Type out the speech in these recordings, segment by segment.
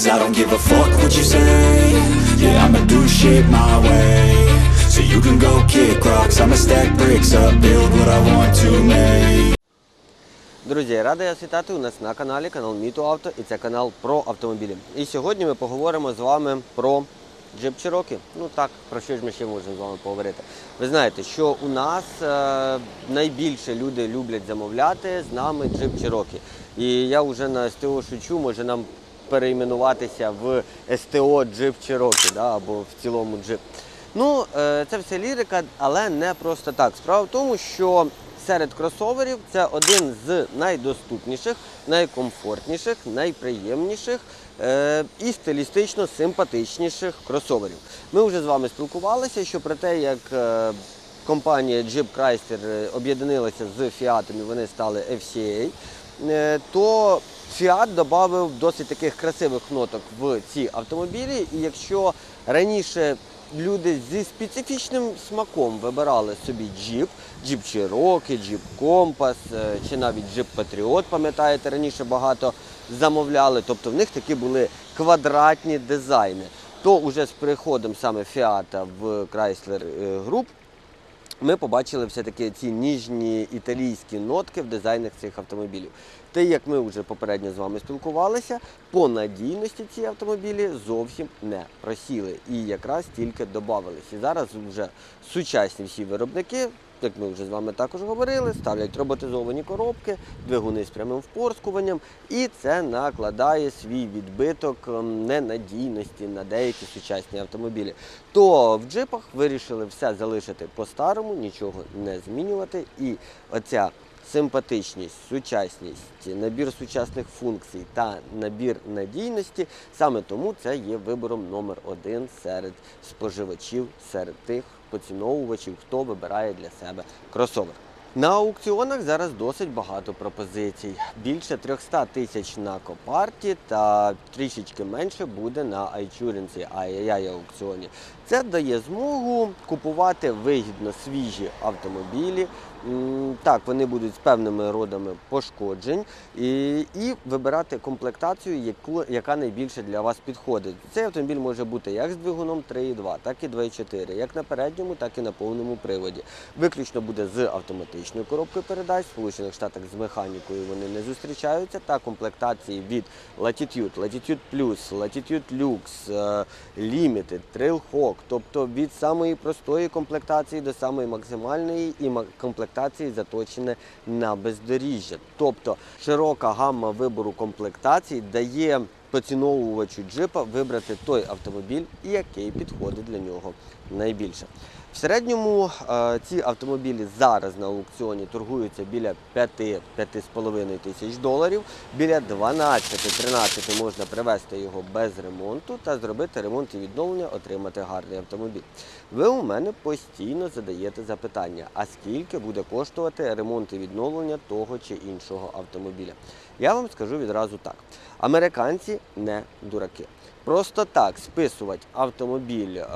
Cause I don't give a fuck what you say Yeah, I'ma do shit my way So you can go kick rocks I'ma stack bricks up Build what I want to make Друзі, радий вас вітати у нас на каналі, канал Міто Авто, і це канал про автомобілі. І сьогодні ми поговоримо з вами про Jeep Cherokee. Ну так, про що ж ми ще можемо з вами поговорити. Ви знаєте, що у нас е, найбільше люди люблять замовляти з нами Jeep Cherokee. І я вже на СТО шучу, може нам перейменуватися в СТО Jeep Cherokee, да, або в цілому Jeep. Ну, е, це все лірика, але не просто так. Справа в тому, що серед кросоверів це один з найдоступніших, найкомфортніших, найприємніших е, і стилістично симпатичніших кросоверів. Ми вже з вами спілкувалися, що про те, як е, компанія Jeep Chrysler об'єдналася з Fiat вони стали FCA, то Fiat додав досить таких красивих ноток в ці автомобілі. І якщо раніше люди зі специфічним смаком вибирали собі джіп, джіп Cherokee, джіп Compass, е, чи навіть джіп Patriot, пам'ятаєте, раніше багато замовляли, тобто в них такі були квадратні дизайни. То уже з приходом саме Fiat в Chrysler е, Group ми побачили все-таки ці ніжні італійські нотки в дизайнах цих автомобілів. Те, як ми вже попередньо з вами спілкувалися, по надійності ці автомобілі зовсім не просіли і якраз тільки додавались. І зараз вже сучасні всі виробники, як ми вже з вами також говорили, ставлять роботизовані коробки, двигуни з прямим впорскуванням, і це накладає свій відбиток ем, ненадійності на деякі сучасні автомобілі. То в джипах вирішили все залишити по-старому, нічого не змінювати. І оця симпатичність, сучасність, набір сучасних функцій та набір надійності, саме тому це є вибором номер один серед споживачів, серед тих поціновувачів, хто вибирає для себе кросовер. На аукціонах зараз досить багато пропозицій. Більше 300 тисяч на Копарті та трішечки менше буде на iTunes, ай аукціоні. Це дає змогу купувати вигідно свіжі автомобілі. Так, вони будуть з певними родами пошкоджень і, і вибирати комплектацію, яку, яка найбільше для вас підходить. Цей автомобіль може бути як з двигуном 3.2, так і 2.4, як на передньому, так і на повному приводі. Виключно буде з автоматичною коробкою передач. В Сполучених Штатах з механікою вони не зустрічаються. Та комплектації від Latitude, Latitude Plus, Latitude Lux, е, Limited, Trailhawk, тобто від самої простої комплектації до самої максимальної і ма- комплектації заточене на бездоріжжя. Тобто широка гамма вибору комплектацій дає поціновувачу джипа вибрати той автомобіль, який підходить для нього найбільше. В середньому е, ці автомобілі зараз на аукціоні торгуються біля 5-5,5 тисяч доларів. Біля 12-13 можна привезти його без ремонту та зробити ремонт і відновлення, отримати гарний автомобіль. Ви у мене постійно задаєте запитання, а скільки буде коштувати ремонт і відновлення того чи іншого автомобіля? Я вам скажу відразу так: американці не дураки. Просто так списувати автомобіль е,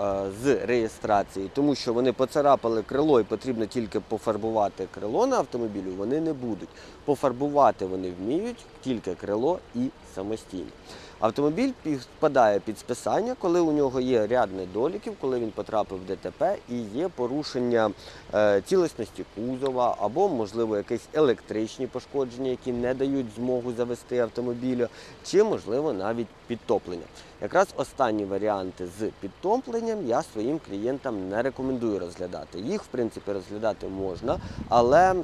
з реєстрації, тому що вони поцарапали крило і потрібно тільки пофарбувати крило на автомобілі, вони не будуть. Пофарбувати вони вміють тільки крило і самостійно. Автомобіль підпадає під списання, коли у нього є ряд недоліків, коли він потрапив в ДТП і є порушення е, цілісності кузова або, можливо, якісь електричні пошкодження, які не дають змогу завести автомобіля, чи, можливо, навіть підтоплення. Якраз останні варіанти з підтопленням я своїм клієнтам не рекомендую розглядати. Їх, в принципі, розглядати можна, але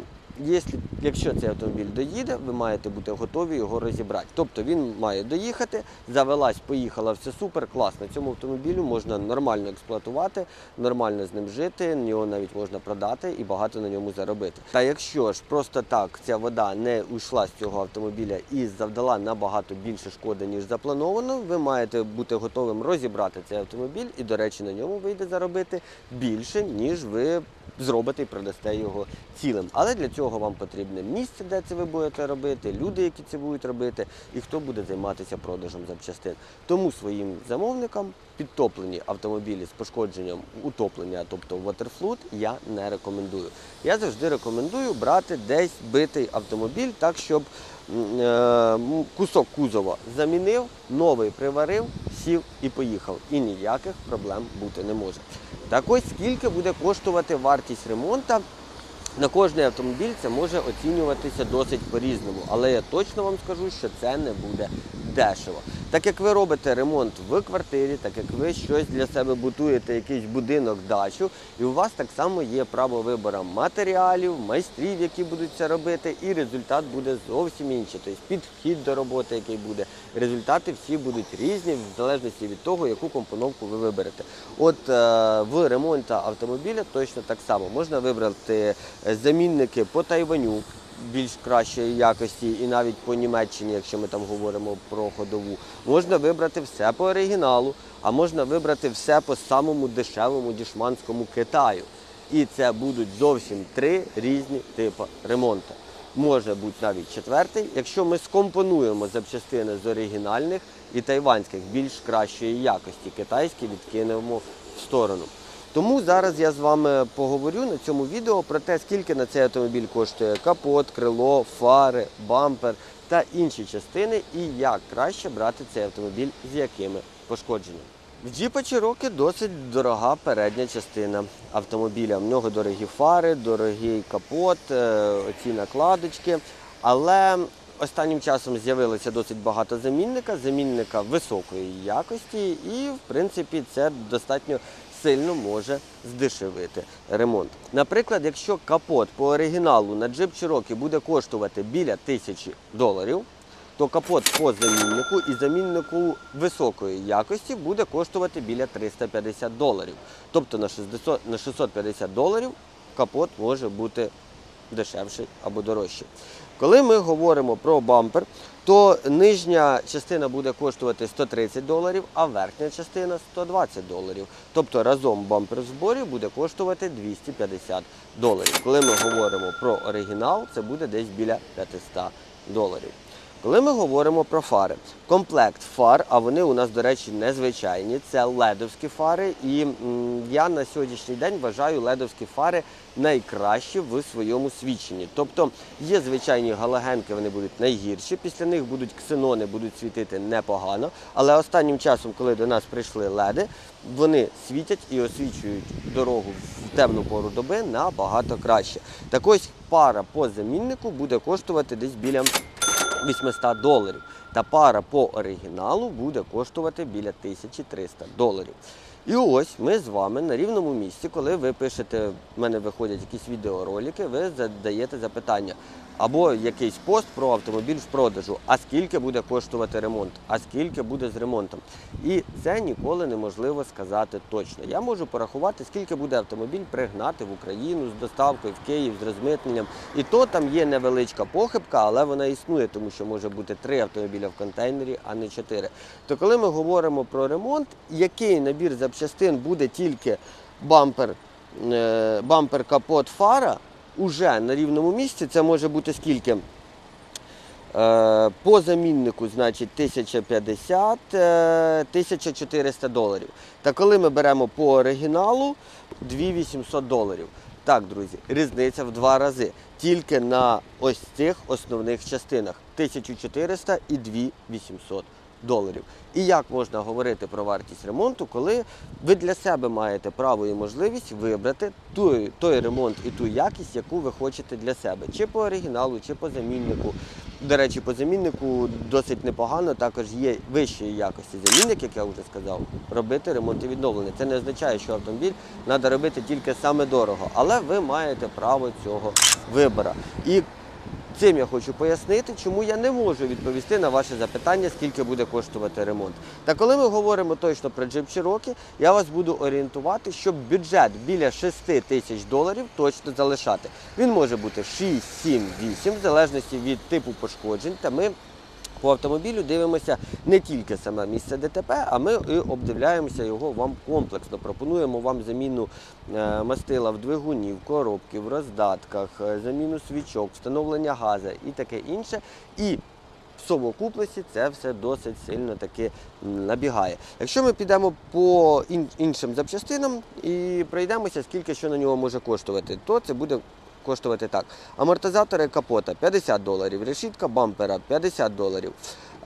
Якщо, цей автомобіль доїде, ви маєте бути готові його розібрати. Тобто він має доїхати, завелась, поїхала, все супер, класно. Цьому автомобілю можна нормально експлуатувати, нормально з ним жити, його навіть можна продати і багато на ньому заробити. Та якщо ж просто так ця вода не уйшла з цього автомобіля і завдала набагато більше шкоди, ніж заплановано, ви маєте бути готовим розібрати цей автомобіль і, до речі, на ньому вийде заробити більше, ніж ви зробите і продасте його цілим. Але для цього вам потрібне місце, де це ви будете робити, люди, які це будуть робити, і хто буде займатися продажем запчастин. Тому своїм замовникам підтоплені автомобілі з пошкодженням утоплення, тобто waterflood, я не рекомендую. Я завжди рекомендую брати десь битий автомобіль, так щоб е, кусок кузова замінив, новий приварив, сів і поїхав. І ніяких проблем бути не може. Так ось скільки буде коштувати вартість ремонту на кожний автомобіль це може оцінюватися досить по-різному, але я точно вам скажу, що це не буде дешево. Так як ви робите ремонт в квартирі, так як ви щось для себе будуєте, якийсь будинок, дачу, і у вас так само є право вибору матеріалів, майстрів, які будуть це робити, і результат буде зовсім інший. Тобто підхід до роботи, який буде. Результати всі будуть різні, в залежності від того, яку компоновку ви виберете. От е, в ремонті автомобіля точно так само можна вибрати замінники по Тайваню. Більш кращої якості, і навіть по Німеччині, якщо ми там говоримо про ходову, можна вибрати все по оригіналу, а можна вибрати все по самому дешевому дішманському Китаю. І це будуть зовсім три різні типи ремонту. Може бути навіть четвертий, якщо ми скомпонуємо запчастини з оригінальних і тайванських більш кращої якості, китайські відкинемо в сторону. Тому зараз я з вами поговорю на цьому відео про те, скільки на цей автомобіль коштує капот, крило, фари, бампер та інші частини, і як краще брати цей автомобіль з якими пошкодженнями. В Джіпа Cherokee досить дорога передня частина автомобіля. В нього дорогі фари, дорогий капот, е, оці накладочки. Але останнім часом з'явилося досить багато замінника, замінника високої якості, і в принципі це достатньо сильно може здешевити ремонт. Наприклад, якщо капот по оригіналу на Jeep Cherokee буде коштувати біля тисячі доларів, то капот по заміннику і заміннику високої якості буде коштувати біля 350 доларів. Тобто на 60 на 650 доларів капот може бути дешевший або дорожчий. Коли ми говоримо про бампер, то нижня частина буде коштувати 130 доларів, а верхня частина 120 доларів. Тобто разом бампер в зборі буде коштувати 250 доларів. Коли ми говоримо про оригінал, це буде десь біля 500 доларів. Коли ми говоримо про фари, комплект фар, а вони у нас, до речі, незвичайні, це ледовські фари. І я на сьогоднішній день вважаю ледовські фари найкращі в своєму свідченні. Тобто є звичайні галогенки, вони будуть найгірші, після них будуть ксенони, будуть світити непогано. Але останнім часом, коли до нас прийшли леди, вони світять і освічують дорогу в темну пору доби набагато краще. Так ось пара по заміннику буде коштувати десь біля 800 доларів. Та пара по оригіналу буде коштувати біля 1300 доларів. І ось ми з вами на рівному місці, коли ви пишете, в мене виходять якісь відеоролики, ви задаєте запитання або якийсь пост про автомобіль в продажу, а скільки буде коштувати ремонт, а скільки буде з ремонтом. І це ніколи неможливо сказати точно. Я можу порахувати, скільки буде автомобіль пригнати в Україну з доставкою в Київ, з розмитненням. І то там є невеличка похибка, але вона існує, тому що може бути три автомобіля в контейнері, а не чотири. То коли ми говоримо про ремонт, який набір запчастин буде тільки бампер, е, бампер, капот, фара, уже на рівному місці, це може бути скільки? Е, По заміннику, значить, 1050, е, 1400 доларів. Та коли ми беремо по оригіналу 2800 доларів. Так, друзі, різниця в два рази. Тільки на ось цих основних частинах 1400 і 2800 доларів. І як можна говорити про вартість ремонту, коли ви для себе маєте право і можливість вибрати той, той ремонт і ту якість, яку ви хочете для себе, чи по оригіналу, чи по заміннику. До речі, по заміннику досить непогано. Також є вищої якості замінник, як я вже сказав, робити ремонт і відновлення. Це не означає, що автомобіль треба робити тільки саме дорого, але ви маєте право цього вибору. І Цим я хочу пояснити, чому я не можу відповісти на ваше запитання, скільки буде коштувати ремонт. Та коли ми говоримо точно про Jeep Cherokee, я вас буду орієнтувати, щоб бюджет біля 6 тисяч доларів точно залишати. Він може бути 6, 7, 8, в залежності від типу пошкоджень. Та ми По автомобілю дивимося не тільки саме місце ДТП, а ми і обдивляємося його вам комплексно. Пропонуємо вам заміну е, мастила в двигуні, в коробці, в роздатках, е, заміну свічок, встановлення газу і таке інше. І в совокупності це все досить сильно таки набігає. Якщо ми підемо по іншим запчастинам і пройдемося, скільки що на нього може коштувати, то це буде коштувати так. Амортизатори капота 50 доларів, решітка бампера 50 доларів.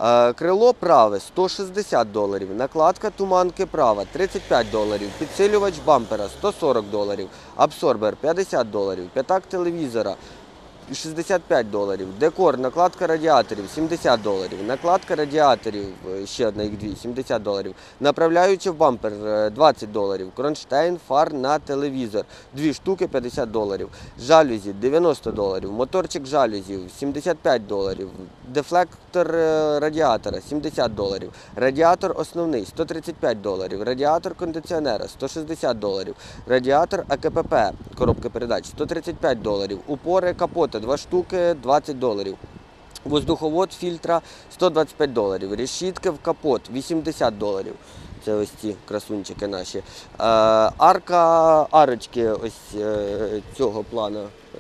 Е, Крило праве 160 доларів, накладка туманки права 35 доларів, підсилювач бампера 140 доларів, абсорбер 50 доларів, п'ятак телевізора 65 доларів, декор, накладка радіаторів 70 доларів, накладка радіаторів, е, ще одна їх дві, 70 доларів, направляючи в бампер е, 20 доларів, кронштейн, фар на телевізор, дві штуки 50 доларів, жалюзі 90 доларів, моторчик жалюзів 75 доларів, дефлектор е, радіатора 70 доларів, радіатор основний 135 доларів, радіатор кондиціонера 160 доларів, радіатор АКПП, коробка передач 135 доларів, упори капота 2 штуки 20 доларів. Воздуховод фільтра 125 доларів, решітки в капот 80 доларів. Це ось ці красунчики наші. Е, арка, арочки ось е, цього плану, е,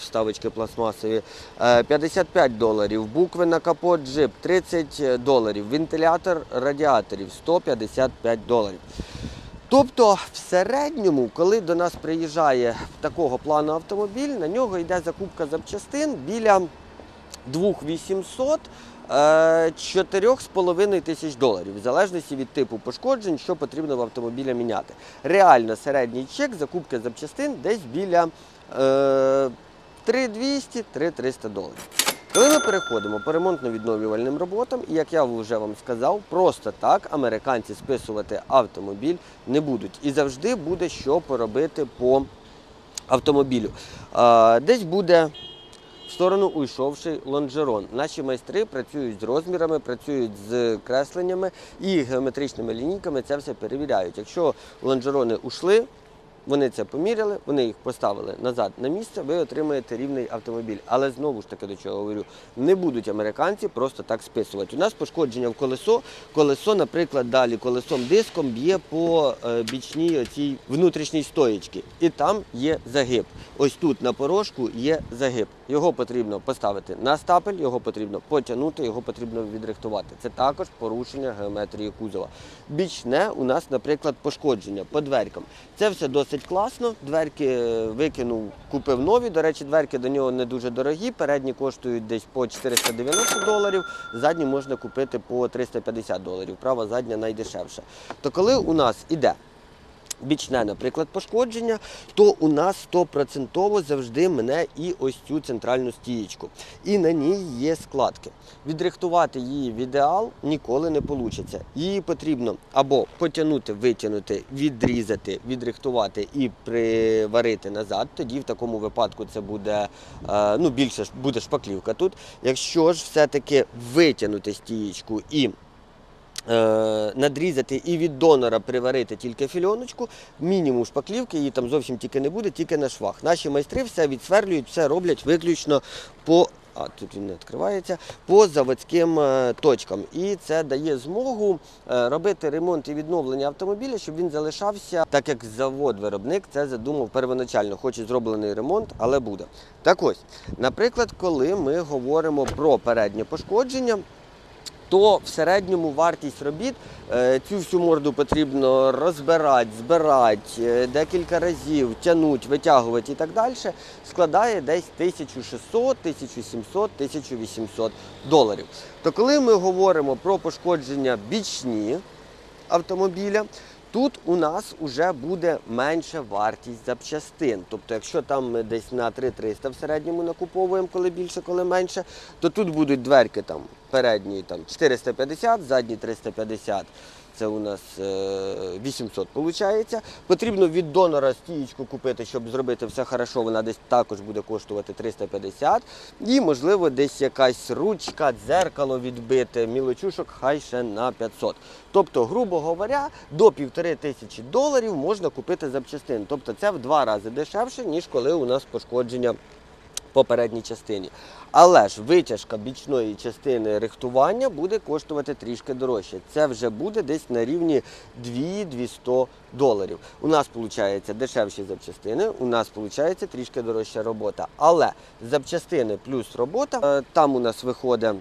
вставочки пластмасові, е, 55 доларів. Букви на капот джип 30 доларів. Вентилятор радіаторів 155 доларів. Тобто, в середньому, коли до нас приїжджає такого плану автомобіль, на нього йде закупка запчастин біля 2800 е, 4,5 тисяч доларів, в залежності від типу пошкоджень, що потрібно в автомобіля міняти. Реально середній чек закупки запчастин десь біля е, 3200-3300 доларів. Коли ми переходимо по ремонтно-відновлювальним роботам, і як я вже вам сказав, просто так американці списувати автомобіль не будуть. І завжди буде що поробити по автомобілю. Десь буде в сторону уйшовший лонжерон. Наші майстри працюють з розмірами, працюють з кресленнями і геометричними лінійками це все перевіряють. Якщо лонжерони ушли, вони це поміряли, вони їх поставили назад на місце, ви отримаєте рівний автомобіль. Але знову ж таки до чого говорю, не будуть американці просто так списувати. У нас пошкодження в колесо. Колесо, наприклад, далі колесом диском б'є по е, бічній оцій внутрішній стоєчці. І там є загиб. Ось тут на порожку є загиб. Його потрібно поставити на стапель, його потрібно потягнути, його потрібно відрихтувати. Це також порушення геометрії кузова. Бічне у нас, наприклад, пошкодження по дверкам. Це все досить класно. Дверки е, викинув, купив нові. До речі, дверки до нього не дуже дорогі. Передні коштують десь по 490 доларів, задні можна купити по 350 доларів. Права задня найдешевша. То коли у нас іде бічне, наприклад, пошкодження, то у нас 100% завжди мене і ось цю центральну стієчку. І на ній є складки. Відрихтувати її в ідеал ніколи не вийде. Її потрібно або потягнути, витягнути, відрізати, відрихтувати і приварити назад. Тоді в такому випадку це буде е, ну, більше буде шпаклівка тут. Якщо ж все-таки витягнути стієчку і надрізати і від донора приварити тільки фільоночку, мінімум шпаклівки, її там зовсім тільки не буде, тільки на швах. Наші майстри все відсверлюють, все роблять виключно по. А тут він не відкривається по заводським е, точкам, і це дає змогу е, робити ремонт і відновлення автомобіля, щоб він залишався, так як завод-виробник це задумав первоначально. Хоче зроблений ремонт, але буде. Так ось, наприклад, коли ми говоримо про переднє пошкодження, то в середньому вартість робіт е, цю всю морду потрібно розбирати, збирати е, декілька разів, тягнути, витягувати і так далі, складає десь 1600, 1700, 1800 доларів. То коли ми говоримо про пошкодження бічні автомобіля, Тут у нас вже буде менша вартість запчастин. Тобто, якщо там ми десь на 3300 в середньому накуповуємо, коли більше, коли менше, то тут будуть дверки там передні там 450, задні 350. Це у нас е, 800 виходить. Потрібно від донора стієчку купити, щоб зробити все хорошо. Вона десь також буде коштувати 350. І, можливо, десь якась ручка, дзеркало відбите, мілочушок, хай ще на 500. Тобто, грубо говоря, до півтори тисячі доларів можна купити запчастин. Тобто це в два рази дешевше, ніж коли у нас пошкодження по передній частині. Але ж витяжка бічної частини рихтування буде коштувати трішки дорожче. Це вже буде десь на рівні 2-200 доларів. У нас виходить дешевші запчастини, у нас виходить трішки дорожча робота. Але запчастини плюс робота, е, там у нас виходить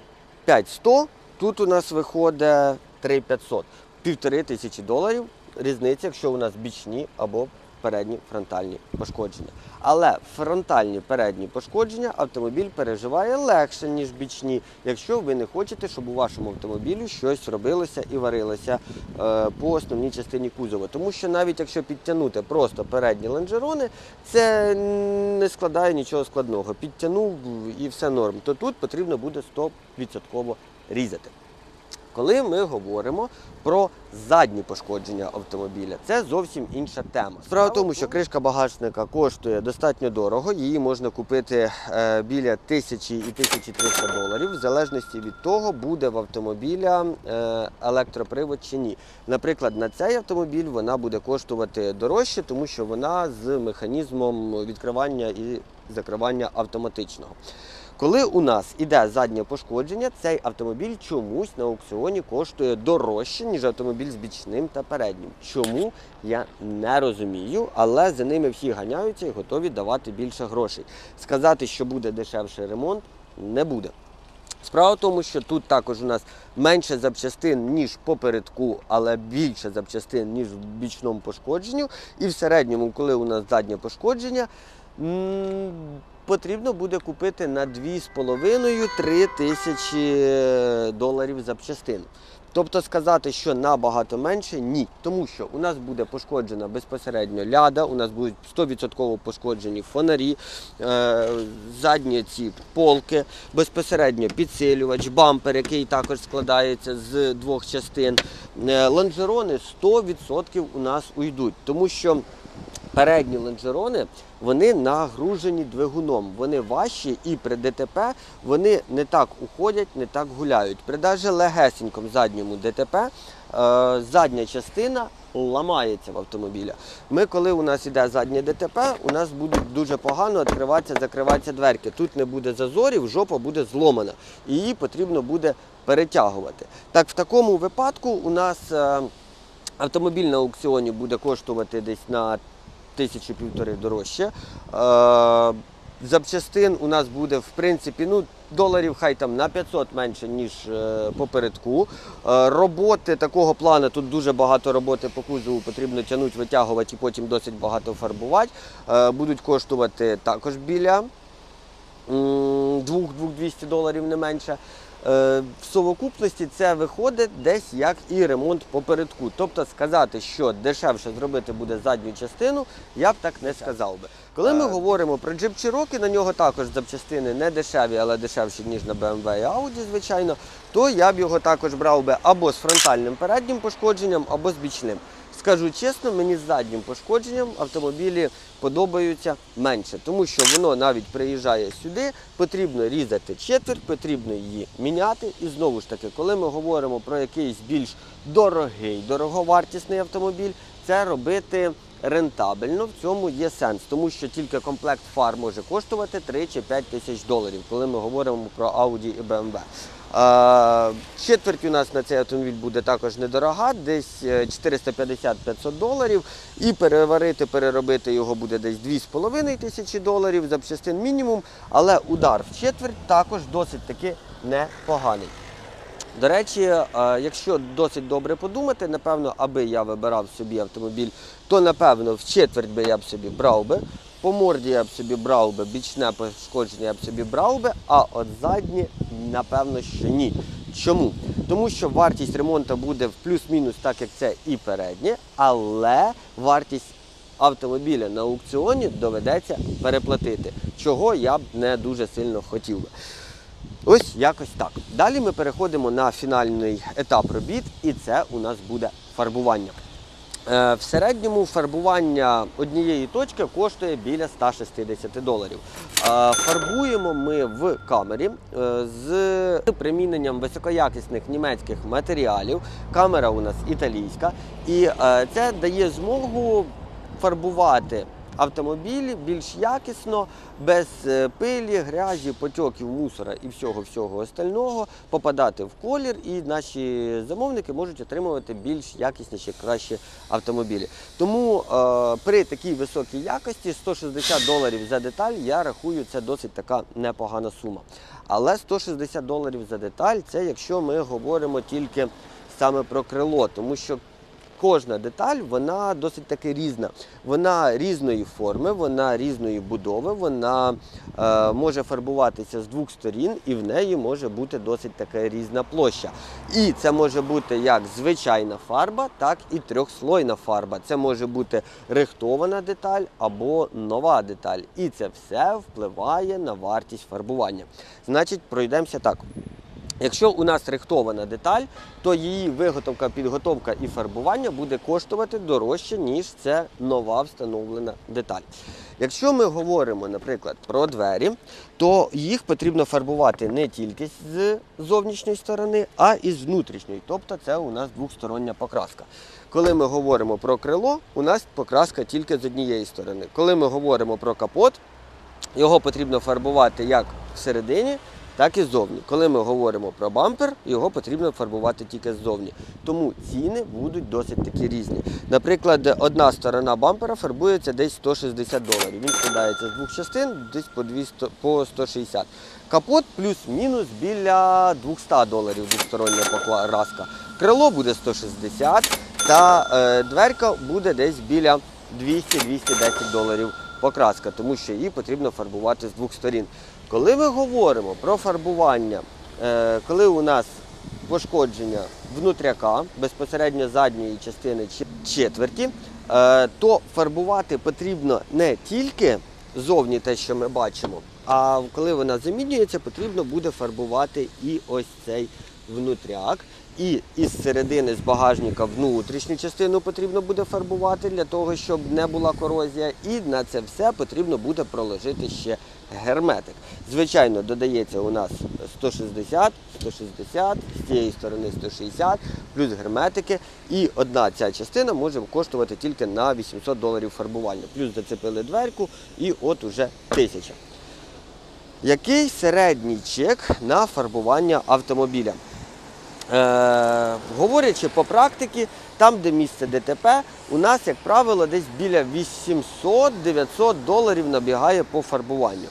5100, тут у нас виходить 3500. Півтори тисячі доларів різниця, якщо у нас бічні або передні фронтальні пошкодження. Але фронтальні передні пошкодження автомобіль переживає легше, ніж бічні, якщо ви не хочете, щоб у вашому автомобілі щось робилося і варилося е, по основній частині кузова. Тому що навіть якщо підтягнути просто передні лонжерони, це не складає нічого складного. Підтягнув і все норм. То тут потрібно буде 100% різати. Коли ми говоримо про задні пошкодження автомобіля, це зовсім інша тема. Справа в тому, що кришка багажника коштує достатньо дорого. Її можна купити е, біля 1000 і 1300 доларів, в залежності від того, буде в автомобіля е, електропривод чи ні. Наприклад, на цей автомобіль вона буде коштувати дорожче, тому що вона з механізмом відкривання і закривання автоматичного. Коли у нас іде заднє пошкодження, цей автомобіль чомусь на аукціоні коштує дорожче, ніж автомобіль з бічним та переднім. Чому я не розумію, але за ними всі ганяються і готові давати більше грошей. Сказати, що буде дешевший ремонт, не буде. Справа в тому, що тут також у нас менше запчастин, ніж попередку, але більше запчастин, ніж в бічному пошкодженню. І в середньому, коли у нас заднє пошкодження, потрібно буде купити на 2,5-3 тисячі доларів запчастин. Тобто сказати, що набагато менше, ні. Тому що у нас буде пошкоджена безпосередньо ляда, у нас будуть 100% пошкоджені фонарі, е, задні ці полки, безпосередньо підсилювач, бампер, який також складається з двох частин. Е, лонжерони 100% у нас уйдуть, тому що передні лонжерони вони нагружені двигуном, вони важчі і при ДТП вони не так уходять, не так гуляють. При навіть легесенькому задньому ДТП е, задня частина ламається в автомобіля. Ми, коли у нас іде заднє ДТП, у нас будуть дуже погано відкриватися, закриватися дверки. Тут не буде зазорів, жопа буде зломана. І її потрібно буде перетягувати. Так, в такому випадку у нас е, автомобіль на аукціоні буде коштувати десь на тисячу півтори дорожче. Е, запчастин у нас буде, в принципі, ну, доларів хай там на 500 менше, ніж е, попередку. Е, роботи такого плану, тут дуже багато роботи по кузову, потрібно тягнути, витягувати і потім досить багато фарбувати. Е, будуть коштувати також біля 2-200 доларів не менше. Е, В совокупності це виходить десь як і ремонт попередку. Тобто сказати, що дешевше зробити буде задню частину, я б так не сказав би. Коли ми говоримо про Jeep Cherokee, на нього також запчастини не дешеві, але дешевші, ніж на BMW і Audi, звичайно, то я б його також брав би або з фронтальним переднім пошкодженням, або з бічним. Скажу чесно, мені з заднім пошкодженням автомобілі подобаються менше, тому що воно навіть приїжджає сюди, потрібно різати четверть, потрібно її міняти. І знову ж таки, коли ми говоримо про якийсь більш дорогий, дороговартісний автомобіль, це робити рентабельно. В цьому є сенс, тому що тільки комплект фар може коштувати 3 чи 5 тисяч доларів, коли ми говоримо про Audi і BMW. Е, Четверть у нас на цей автомобіль буде також недорога, десь е, 450-500 доларів. І переварити, переробити його буде десь 2,5 тисячі доларів, запчастин мінімум, але удар в четверть також досить таки непоганий. До речі, е, якщо досить добре подумати, напевно, аби я вибирав собі автомобіль, то напевно в четверть би я б собі брав би. По морді я б собі брав би, бічне пошкодження я б собі брав би, а от задні, напевно, що ні. Чому? Тому що вартість ремонту буде в плюс-мінус, так як це і переднє, але вартість автомобіля на аукціоні доведеться переплатити, чого я б не дуже сильно хотів би. Ось якось так. Далі ми переходимо на фінальний етап робіт, і це у нас буде фарбування. Е, В середньому фарбування однієї точки коштує біля 160 доларів. Е, Фарбуємо ми в камері е, з приміненням високоякісних німецьких матеріалів. Камера у нас італійська, і це дає змогу фарбувати автомобілі більш якісно, без е, пилі, грязі, потьоків, мусора і всього всього остального попадати в колір, і наші замовники можуть отримувати більш якісніші, кращі автомобілі. Тому е, при такій високій якості 160 доларів за деталь, я рахую, це досить така непогана сума. Але 160 доларів за деталь це якщо ми говоримо тільки саме про крило, тому що кожна деталь вона досить таки різна. Вона різної форми, вона різної будови, вона е, може фарбуватися з двох сторін, і в неї може бути досить така різна площа. І це може бути як звичайна фарба, так і трьохслойна фарба. Це може бути рихтована деталь або нова деталь. І це все впливає на вартість фарбування. Значить, пройдемося так. Якщо у нас рихтована деталь, то її виготовка, підготовка і фарбування буде коштувати дорожче, ніж це нова встановлена деталь. Якщо ми говоримо, наприклад, про двері, то їх потрібно фарбувати не тільки з зовнішньої сторони, а і з внутрішньої. Тобто це у нас двохстороння покраска. Коли ми говоримо про крило, у нас покраска тільки з однієї сторони. Коли ми говоримо про капот, його потрібно фарбувати як всередині, так і ззовні. Коли ми говоримо про бампер, його потрібно фарбувати тільки ззовні. Тому ціни будуть досить такі різні. Наприклад, одна сторона бампера фарбується десь 160 доларів. Він складається з двох частин, десь по 200, по 160. Капот плюс-мінус біля 200 доларів двостороння покраска. Крило буде 160, та е, дверка буде десь біля 200-210 доларів покраска, тому що її потрібно фарбувати з двох сторін. Коли ми говоримо про фарбування, е, коли у нас пошкодження внутряка, безпосередньо задньої частини четверті, е, то фарбувати потрібно не тільки зовні те, що ми бачимо, а коли вона замінюється, потрібно буде фарбувати і ось цей внутряк. І із середини з багажника внутрішню частину потрібно буде фарбувати для того, щоб не була корозія. І на це все потрібно буде проложити ще герметик. Звичайно, додається у нас 160, 160, з цієї сторони 160, плюс герметики. І одна ця частина може коштувати тільки на 800 доларів фарбування. Плюс зацепили дверку і от уже тисяча. Який середній чек на фарбування автомобіля? Е, говорячи по практиці, там, де місце ДТП, у нас, як правило, десь біля 800-900 доларів набігає по фарбуванню.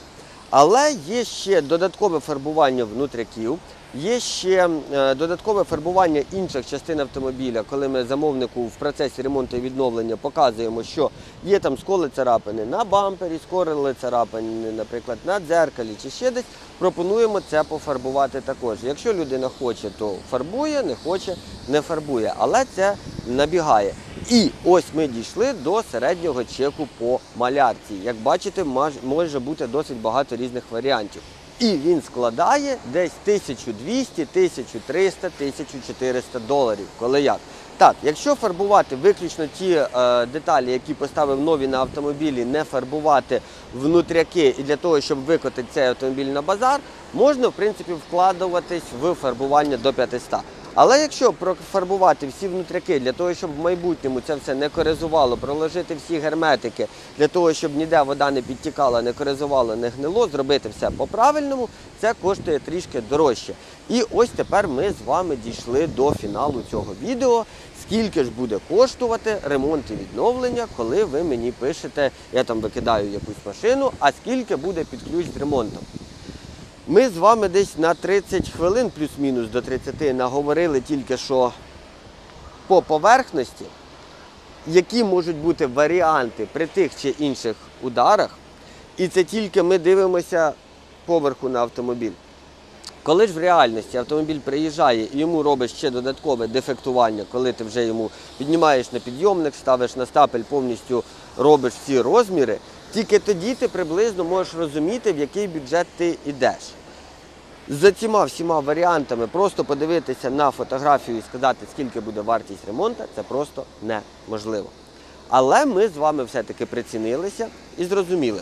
Але є ще додаткове фарбування внутряків, є ще е, додаткове фарбування інших частин автомобіля, коли ми замовнику в процесі ремонту і відновлення показуємо, що є там сколи царапини на бампері, скорили царапини, наприклад, на дзеркалі чи ще десь. Пропонуємо це пофарбувати також. Якщо людина хоче, то фарбує, не хоче, не фарбує. Але це набігає. І ось ми дійшли до середнього чеку по малярці. Як бачите, може бути досить багато різних варіантів. І він складає десь 1200, 1300, 1400 доларів. Коли як? Так, якщо фарбувати виключно ті е, деталі, які поставив нові на автомобілі, не фарбувати внутряки і для того, щоб викотити цей автомобіль на базар, можна в принципі вкладуватись в фарбування до 500. Але якщо профарбувати всі внутряки для того, щоб в майбутньому це все не коризувало, проложити всі герметики для того, щоб ніде вода не підтікала, не коризувало, не гнило, зробити все по-правильному, це коштує трішки дорожче. І ось тепер ми з вами дійшли до фіналу цього відео. Скільки ж буде коштувати ремонт і відновлення, коли ви мені пишете, я там викидаю якусь машину, а скільки буде під ключ з ремонтом? Ми з вами десь на 30 хвилин, плюс-мінус до 30, наговорили тільки що по поверхності, які можуть бути варіанти при тих чи інших ударах. І це тільки ми дивимося поверху на автомобіль. Коли ж в реальності автомобіль приїжджає і йому робиш ще додаткове дефектування, коли ти вже йому піднімаєш на підйомник, ставиш на стапель, повністю робиш всі розміри, тільки тоді ти приблизно можеш розуміти, в який бюджет ти йдеш. За цими всіма варіантами просто подивитися на фотографію і сказати, скільки буде вартість ремонту, це просто неможливо. Але ми з вами все-таки прицінилися і зрозуміли,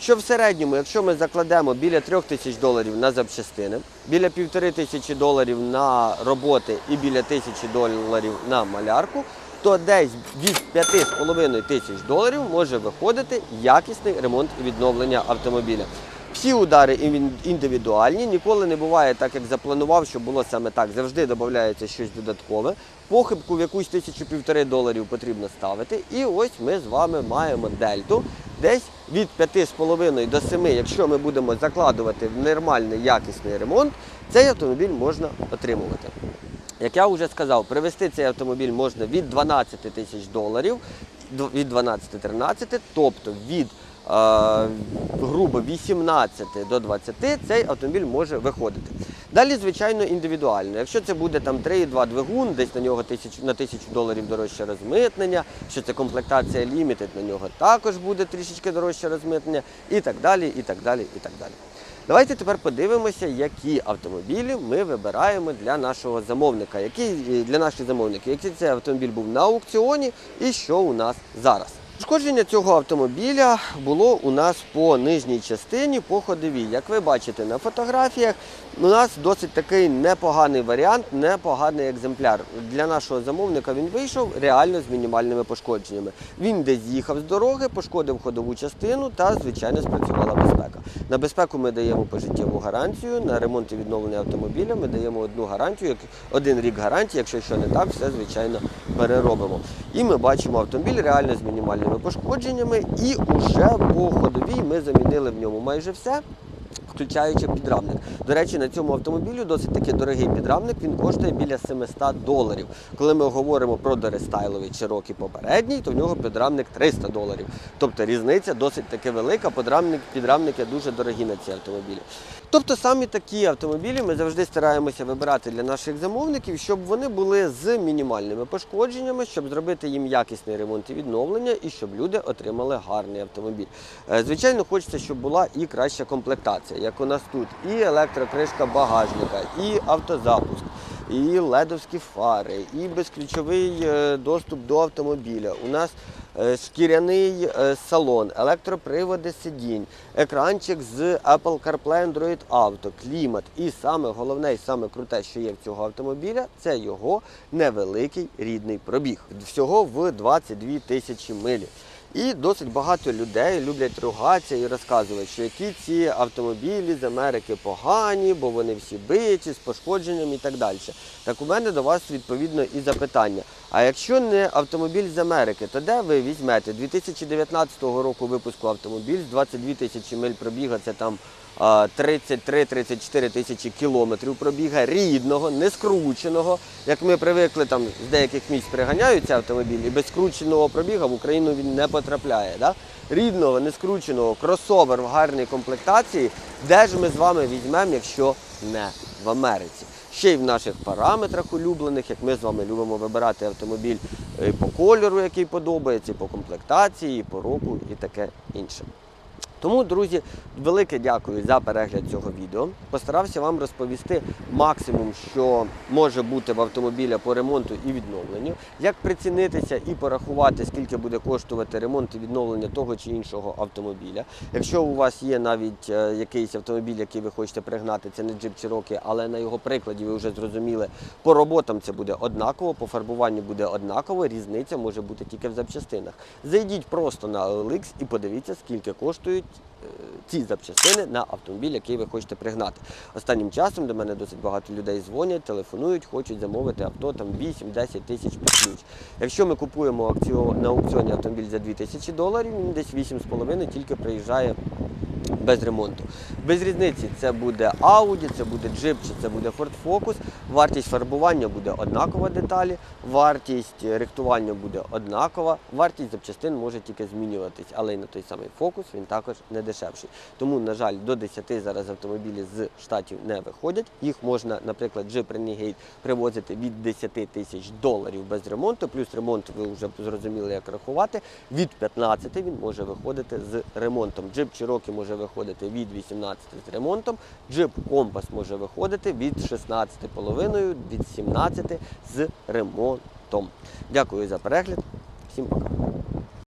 що в середньому, якщо ми закладемо біля трьох тисяч доларів на запчастини, біля півтори тисячі доларів на роботи і біля тисячі доларів на малярку, то десь від 5,5 тисяч доларів може виходити якісний ремонт і відновлення автомобіля. Всі удари індивідуальні, ніколи не буває так, як запланував, що було саме так. Завжди додається щось додаткове. Похибку в якусь тисячу півтори доларів потрібно ставити. І ось ми з вами маємо дельту. Десь від 5,5 до 7, якщо ми будемо закладувати в нормальний якісний ремонт, цей автомобіль можна отримувати. Як я вже сказав, привезти цей автомобіль можна від 12 тисяч доларів, від 12-13, тобто від е, грубо 18 до 20 цей автомобіль може виходити. Далі, звичайно, індивідуально. Якщо це буде там 3,2 двигун, десь на нього тисяч, на тисячу доларів дорожче розмитнення, якщо це комплектація Limited, на нього також буде трішечки дорожче розмитнення і так далі, і так далі, і так далі. Давайте тепер подивимося, які автомобілі ми вибираємо для нашого замовника. Який е, для наших замовників, який цей автомобіль був на аукціоні і що у нас зараз. Пошкодження цього автомобіля було у нас по нижній частині, по ходовій. Як ви бачите на фотографіях, у нас досить такий непоганий варіант, непоганий екземпляр. Для нашого замовника він вийшов реально з мінімальними пошкодженнями. Він десь з'їхав з дороги, пошкодив ходову частину та, звичайно, спрацювала безпека. На безпеку ми даємо пожиттєву гарантію, на ремонт і відновлення автомобіля ми даємо одну гарантію, один рік гарантії, якщо що не так, все звичайно переробимо. І ми бачимо автомобіль реально з мінімальними пошкодженнями, і уже по ходовій ми замінили в ньому майже все. Включаючи підрамник. До речі, на цьому автомобілю досить таки дорогий підрамник, він коштує біля 700 доларів. Коли ми говоримо про дорестайловий Cherokee попередній, то в нього підрамник 300 доларів. Тобто різниця досить таки велика, підрамник, підрамники дуже дорогі на ці автомобілі. Тобто самі такі автомобілі ми завжди стараємося вибирати для наших замовників, щоб вони були з мінімальними пошкодженнями, щоб зробити їм якісний ремонт і відновлення, і щоб люди отримали гарний автомобіль. Е, Звичайно, хочеться, щоб була і краща комплектація, як у нас тут, і електрокришка багажника, і автозапуск, і ледовські фари, і безключовий е, доступ до автомобіля. У нас шкіряний е, салон, електроприводи сидінь, екранчик з Apple CarPlay Android Auto, клімат. І саме головне і саме круте, що є в цього автомобіля, це його невеликий рідний пробіг. Всього в 22 тисячі милі. І досить багато людей люблять ругатися і розказувати, що які ці автомобілі з Америки погані, бо вони всі биті, з пошкодженням і так далі. Так у мене до вас відповідно і запитання. А якщо не автомобіль з Америки, то де ви візьмете 2019 року випуску автомобіль з 22 тисячі миль пробіга, це там 33-34 тисячі кілометрів пробіга рідного, не скрученого. Як ми привикли там з деяких місць приганяються автомобілі, без скрученого пробіга в Україну він не потрапляє. Да? Рідного, не скрученого, кросовер в гарній комплектації, де ж ми з вами візьмемо, якщо не в Америці. Ще й в наших параметрах улюблених, як ми з вами любимо вибирати автомобіль е, по кольору, який подобається, і по комплектації, і по року і таке інше. Тому, друзі, велике дякую за перегляд цього відео. Постарався вам розповісти максимум, що може бути в автомобіля по ремонту і відновленню, як прицінитися і порахувати, скільки буде коштувати ремонт і відновлення того чи іншого автомобіля. Якщо у вас є навіть е, якийсь автомобіль, який ви хочете пригнати, це не Jeep Cherokee, але на його прикладі ви вже зрозуміли, по роботам це буде однаково, по фарбуванню буде однаково, різниця може бути тільки в запчастинах. Зайдіть просто на OLX і подивіться, скільки коштують ці запчастини на автомобіль, який ви хочете пригнати. Останнім часом до мене досить багато людей дзвонять, телефонують, хочуть замовити авто там 8-10 тисяч під ключ. Якщо ми купуємо на аукціоні автомобіль за 2 тисячі доларів, десь 8,5 тільки приїжджає без ремонту. Без різниці це буде Audi, це буде Jeep чи це буде Ford Focus. Вартість фарбування буде однакова деталі, вартість рихтування буде однакова, вартість запчастин може тільки змінюватись, але й на той самий Focus він також не дешевший. Тому, на жаль, до 10 зараз автомобілі з штатів не виходять. Їх можна, наприклад, Jeep Renegade привозити від 10 тисяч доларів без ремонту, плюс ремонт ви вже зрозуміли, як рахувати. Від 15 він може виходити з ремонтом. Jeep Cherokee може виходити від 18 з ремонтом, джип компас може виходити від 16,5, від 17 з ремонтом. Дякую за перегляд. Всім пока.